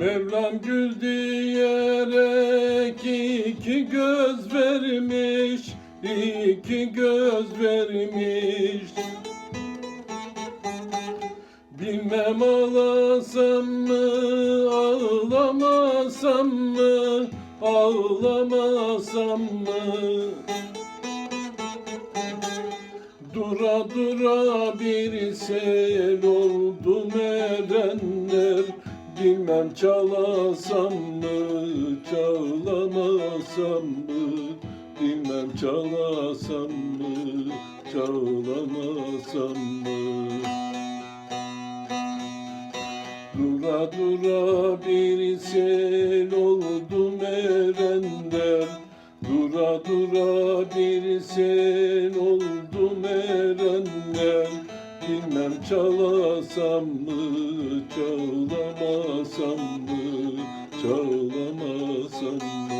Mevlam gül diyerek iki göz vermiş, iki göz vermiş. Bilmem ağlasam mı, ağlamasam mı, ağlamasam mı? Dura dura bir sel oldu erenler Bilmem çalasam mı, çağlamasam mı? Bilmem çalasam mı, çağlamasam mı? Dura dura bir sel oldu erenler Dura dura bir sel oldu erenler Bilmem çalasam mı, çağlamasam mı, çağlamasam mı?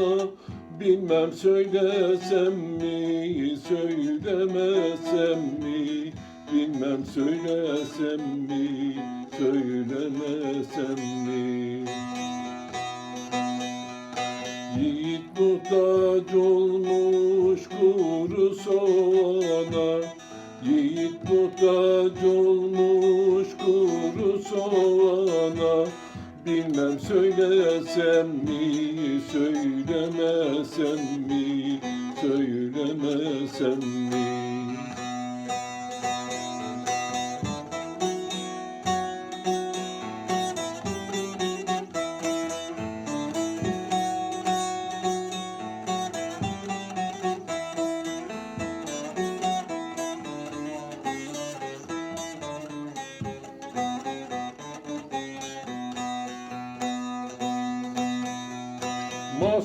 Bilmem söylesem mi, söylemesem mi? Bilmem söylesem mi, söylemesem mi? Yiğit muhtaç olmuş kuru soğana. Yiğit muhtaç Bilmem söylesem mi, söylemesem mi, söylemesem mi?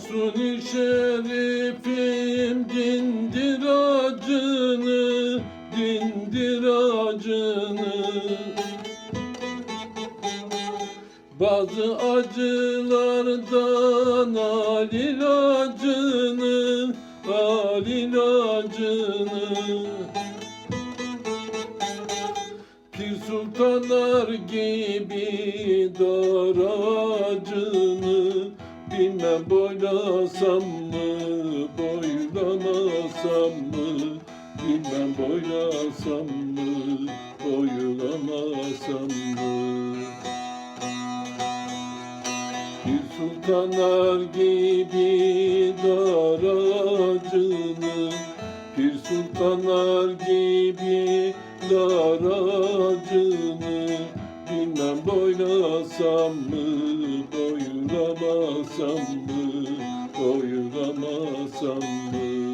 Mahsuni şerifim dindir acını, dindir acını. Bazı acılardan al ilacını, al ilacını Pir sultanlar gibi dar ağacını Bilmem boylasam mı, boylamasam mı? Bilmem boylasam mı, boylamasam mı? Bir sultanlar gibi dar ağacını Bir sultanlar gibi dar ağacını Bilmem boylasam mı, boylamasam mı, boylamasam mı?